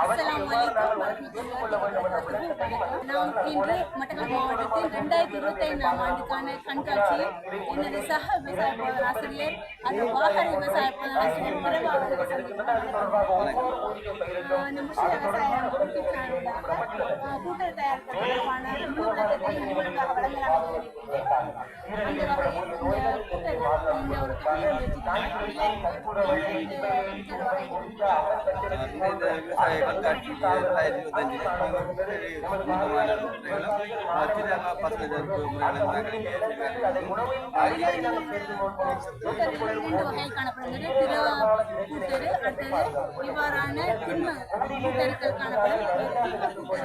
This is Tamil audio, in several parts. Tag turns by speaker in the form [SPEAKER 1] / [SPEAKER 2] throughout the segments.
[SPEAKER 1] அஸ்ஸலாமு அலைக்கும். வரஹ்மத்துல்லாஹி நாம் இன்று மட்டக்களப்பு மாவட்டத்தில் ரெண்டாயிரத்தி இருபத்தி ஐந்தாம் ஆண்டுக்கான கண்காட்சியில் எனது சக விவசாய ನಮ್ಮ ವ್ಯವಸಾಯ ಕೂಟರು ತಯಾರಿಸ್ತಕ್ಕಂಥ ಹಣ
[SPEAKER 2] ನಮ್ಮ ಜೊತೆ ಹಿಂದುಳಿದ ಹತ್ತಿರ ಪತ್ರದ
[SPEAKER 1] ಮಹಿಳೆಯರಿಗೆ இரண்டு வகையில் காணப்படுகிறது கூட்டரு அடுத்தது இவ்வாறான திண்ம கூட்டருக்கள் காணப்படும்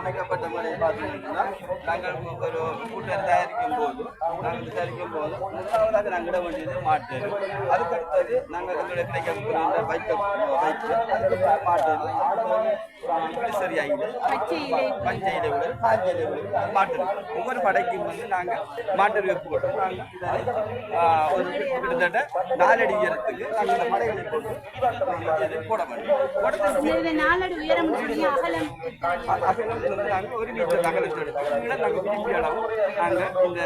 [SPEAKER 2] அமைக்கப்பட்ட முறையை பார்த்தீங்கன்னா நாங்கள் ஒரு கூட்டர் தயாரிக்கும் போது நாங்கள் தயாரிக்கும் போது முதலாவதாக நாங்கள் இட வேண்டியது மாட்டு அதுக்கு அடுத்தது நாங்கள் எங்களுடைய இந்த வைக்க வைத்து அதுக்கு மாட்டு ஒவ்வொரு படைக்கும் வந்து நாங்கள் மாட்டு வெப்பு போட்டு நாங்கள் இதனை, ஆ, ஒரு கிட்டத்தட்ட நாலடி உயரத்துக்கு இந்த படைகளை போட்டு போட
[SPEAKER 1] இந்த நாலடி உயரம் அகலம்
[SPEAKER 2] அ- வந்து நாங்கள் ஒரு மீட்டர் அகலத்தை எடுத்து நாங்கள் விரும்பிய அளவு நாங்கள் இந்த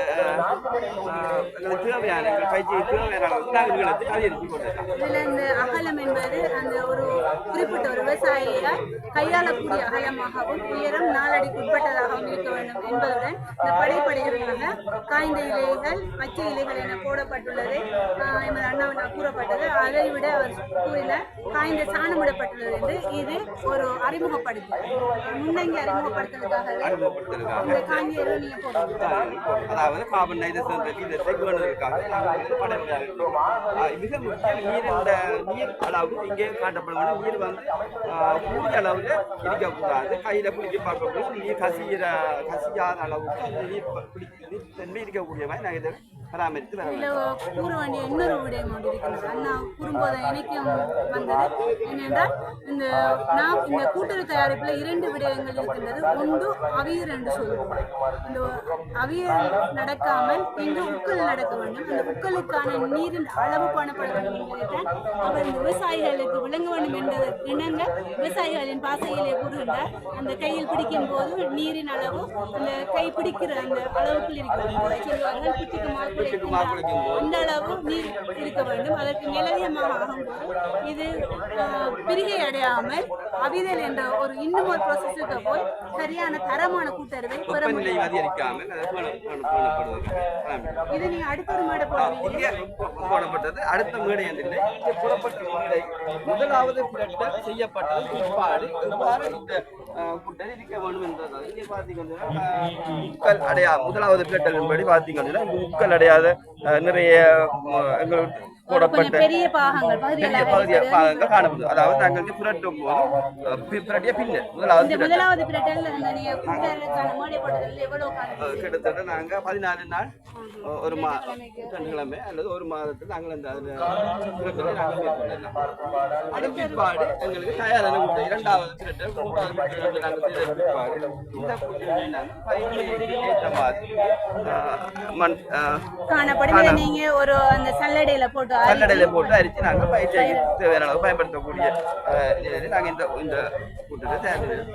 [SPEAKER 2] தேவையான பயிற்சியை தேவையான அளவுக்கு நாங்கள் அதை அதிகரித்து கொண்டிருக்கோம்
[SPEAKER 1] அகலம் என்பது குறிப்பிட்ட ஒரு விவசாயியால் கையாளக்கூடிய அகலமாகவும் உயரம் நாலடிக்கு உட்பட்டதாகவும் இருக்க வேண்டும் என்பதுடன் இந்த படைப்படைகளாக காய்ந்த இலைகள் பச்சை இலைகள் என போடப்பட்டுள்ளது. எமது அண்ணாவினால் கூறப்பட்டது. அதை விட அவர் கூறினார் காய்ந்த சாணமிடப்பட்டுள்ளது என்று இது ஒரு அறிமுகப்படுத்து. முன்னங்கி அறிமுகப்படுத்துவதற்காக. இந்த காய்ந்த இலை நீங்க போடுங்க
[SPEAKER 2] அதாவது நாங்கள் மிக முக்கியம். நீரின் நீர் அளவு இங்கே காட்டப்பட வேண்டும் நீர் வந்து கூடிய அளவில் இருக்கக்கூடாது கையில் பிடிச்சி பார்க்கக்கூடாது. நீர் கசிகிற கசியாத அளவுக்கு அந்த நீர் தன்மை இருக்கக்கூடிய மாதிரி நாங்கள் இதை பராமரித்து வர
[SPEAKER 1] இதுல
[SPEAKER 2] வேண்டும்.
[SPEAKER 1] கூற வேண்டிய இன்னொரு விடயம் ஒன்று இருக்கிறது. கூறும்போது வந்தது. என்னென்றால் இந்த நாம் இந்த கூட்டுறவு தயாரிப்பில் இரண்டு விடயங்கள் இருக்கின்றது. ஒன்று அவியல் என்று சொல்லுவோம். இந்த அவியல் நடக்காமல் இங்கு உக்கல் நடக்க வேண்டும். அந்த உக்கலுக்கான நீரின் அளவு காணப்பட வேண்டும் அவர் விவசாயிகளுக்கு விளங்க வேண்டும் என்பது இணங்க விவசாயிகளின் பாசையிலே கூறுகின்றார் அந்த கையில் பிடிக்கும் போது நீரின் அளவு அந்த கை பிடிக்கிற அந்த அளவுக்குள் இருக்கிறது. சொல்வார்கள் பிடிக்கு. அந்த அளவு நீர் இருக்க வேண்டும். அதற்கு நிலவியமாக ஆகும்போது இது பிரிகை அடையாமல் அவிதல் என்ற ஒரு இன்னும் ஒரு ப்ராசஸுக்கு போய் சரியான தரமான கூட்டறிவை பெற முடியும் இது நீங்க அடுத்த ஒரு மேடை போடுவீங்க
[SPEAKER 2] போடப்பட்டது. அடுத்த மேடை இங்கே புறப்பட்ட முதலாவது புரட்டல் செய்யப்பட்டது. பிற்பாடு எவ்வாறு இந்த இருக்க வேண்டும் என்றது இங்கே பார்த்தீங்கன்னா முக்கல் அடையா முதலாவது புரட்டல் என்படி பார்த்தீங்கன்னா இங்கு முக்கல் அடையாத நிறைய எங்களுக்கு போடப்பட்ட
[SPEAKER 1] பெரிய பாகங்கள்.
[SPEAKER 2] பாகங்கள் காணப்படுது. அதாவது நாங்கள் புரட்டும் போது புரட்டிய பின்னர் முதலாவது
[SPEAKER 1] முதலாவது நீங்க
[SPEAKER 2] பதினாலு நாள் ஒரு மா ரெண்டு கிழமை அல்லது ஒரு மாதத்தில் நாங்கள் அந்த அதன் பிற்பாடு எங்களுக்கு தயாரான கூட்டம் இரண்டாவது திரட்டல் மூன்றாவது திரட்டல் நாங்கள் செய்த பிற்பாடு இந்த கூட்டத்தை நாங்கள் பயிற்சிக்கு ஏற்ற மாதிரி அஹ், மண் அஹ்,
[SPEAKER 1] காணப்படும். இதை நீங்க ஒரு அந்த சல்லடையில போட்டு அரித்து
[SPEAKER 2] கல்லடையில போட்டு அரிச்சு பயிற்சிக்கு தேவையான அளவு பயன்படுத்தக்கூடிய நாங்கள் இந்த இந்த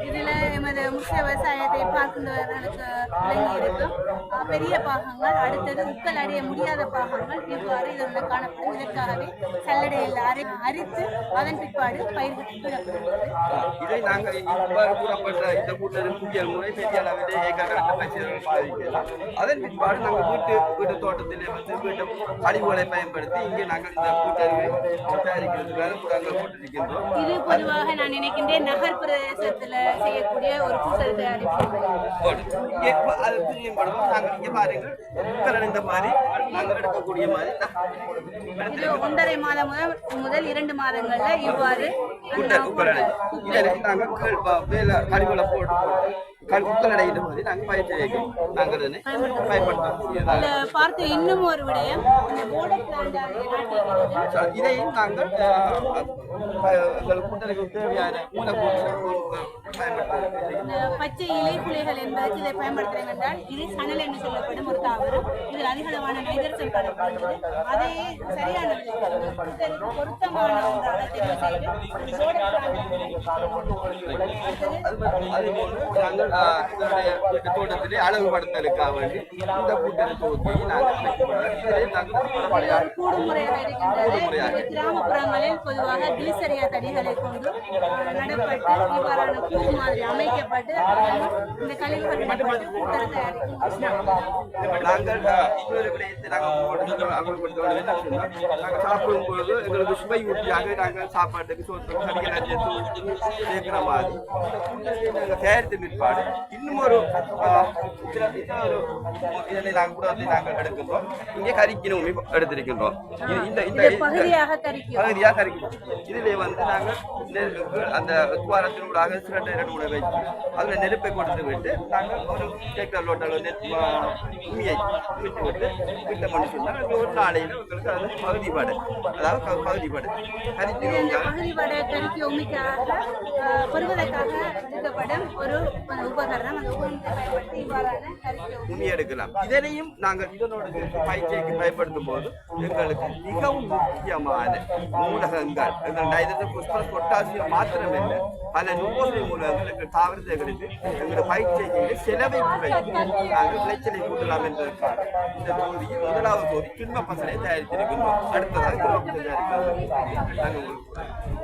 [SPEAKER 1] இதுல எமது முக்கிய விவசாயத்தை பார்க்கின்றவர்களுக்கு விளங்கி இருக்கும் அஹ், பெரிய பாகங்கள் அடுத்தது உக்கல் அடைய முடியாத பாகங்கள் இவ்வாறு இதில் காணப்படும். இதற்காகவே சல்லடையில் அரை அரித்து அதன் பிற்பாடு பயிர்கள்
[SPEAKER 2] இதை நாங்கள் இவ்வாறு கூறப்பட்ட இந்த கூட்டத்தின் புதிய முறை பெரிய அளவிலே ஏக்கர் பயிற்சிகள் பாதிக்கலாம் அதன் பிற்பாடு நாங்கள் வீட்டு வீட்டு தோட்டத்திலே வீட்டு கழிவுகளை பயன்படுத்தி இங்கே நாங்கள் இந்த கூட்டறிவை தயாரிக்கிறதுக்காக நாங்கள் போட்டிருக்கின்றோம்.
[SPEAKER 1] இது பொதுவாக நான் நினைக்கின்றேன் நகர் பிரதேசத்துல செய்யக்கூடிய ஒரு கூட்டல் தயாரிப்பு
[SPEAKER 2] போடு. இங்கே இப்ப அது பிரியப்படுவோம் நாங்கள் இங்கே பாருங்கள். உட்கலன் இந்த மாதிரி நாங்கள் எடுக்கக்கூடிய மாதிரி
[SPEAKER 1] இது ஒன்றரை மாதம் முதல் முதல் இரண்டு மாதங்கள்ல இவ்வாறு
[SPEAKER 2] நாங்கள் கழிவுகளை போட்டு கற்களடைகிற மாதிரி நாங்கள் பயிற்சி நாங்கள் பயன்படுத்தோம்
[SPEAKER 1] பார்த்த இன்னும் ஒரு விடயம்.
[SPEAKER 2] இதையும் நாங்கள் எங்களுக்கு கூட்டணிக்கு தேவையான
[SPEAKER 1] இந்த பச்சை இலை குலைகள் என்பதற்கு இதை பயன்படுத்துகிறேன் என்றால் இது சணல் என்று சொல்லப்படும் ஒரு தாவரம். இதில் அதிகளவான நைதரசன் காணப்படுகிறது அதை சரியான பொருத்தமான ஒன்றாக தெரிவு செய்து ஒரு
[SPEAKER 2] தோட்டத்திலே அழகுபடுத்தலுக்காக வேண்டி இந்த கூட்டணி தொகுதியை நாங்கள்
[SPEAKER 1] கிராமப்புறங்களில் பொதுவாக தடிகளை கொண்டு நடப்பட்டு இவ்வாறான மாதிரி அமைக்கப்பட்டு இந்த கழிவுகள்
[SPEAKER 2] நாங்கள் இன்னொரு விடயத்தை நாங்கள் நாங்கள் சாப்பிடும் பொழுது எங்களுக்கு சுவை ஊட்டியாக நாங்கள் சாப்பாட்டுக்கு சேர்க்கிற மாதிரி தயாரித்த பிற்பாடு இன்னும் ஒரு இதனை நாங்கள் கூட வந்து நாங்கள் எடுக்கின்றோம். இங்கே கறிக்கினும் எடுத்திருக்கின்றோம். இந்த இந்த
[SPEAKER 1] பகுதியாக
[SPEAKER 2] கறிக்கிறோம் இதிலே வந்து நாங்கள் அந்த துவாரத்தினூடாக சிரட்டை இரண்டு கூட வைத்து அதில் நெருப்பை கொடுத்து விட்டு நாங்கள் ஒரு கேக்கர் லோட்டல் வந்து உண்மையை விட்டு விட்டு விட்ட பண்ணி சொன்னால் ஒரு நாளையில் உங்களுக்கு அது பகுதிப்பாடு. அதாவது பகுதிப்பாடு. கறிக்கிறோம்
[SPEAKER 1] பகுதி வடை கறிக்கு உமிக்காக அஹ், பெறுவதற்காக எடுக்கப்படும் ஒரு உபகரணம். அந்த உபகரணத்தை பயன்படுத்தி இவ்வாறான
[SPEAKER 2] உண்மையை எடுக்கலாம். இதனையும் நாங்கள் இதனோட பயிற்சிக்கு பயன்படுத்தும் போது எங்களுக்கு மிகவும் முக்கியமான மூலகங்கள் எங்கள் நைதரசன் புஷ்பரஸ் பொட்டாசியம் மாத்திரமில்லை பல நுண்ணுயிர் மூலகங்கள் எங்கள் தாவரத்தைகளுக்கு எங்கள் பயிற்சிக்கு செலவை குறைத்து நாங்கள் விளைச்சலை கூட்டலாம் என்பதற்காக இந்த தொகுதியில் முதலாவது தொகுதி துன்ப பசலை தயாரித்திருக்கின்றோம். அடுத்ததாக பசலை தயாரிக்கிறோம். நாங்கள்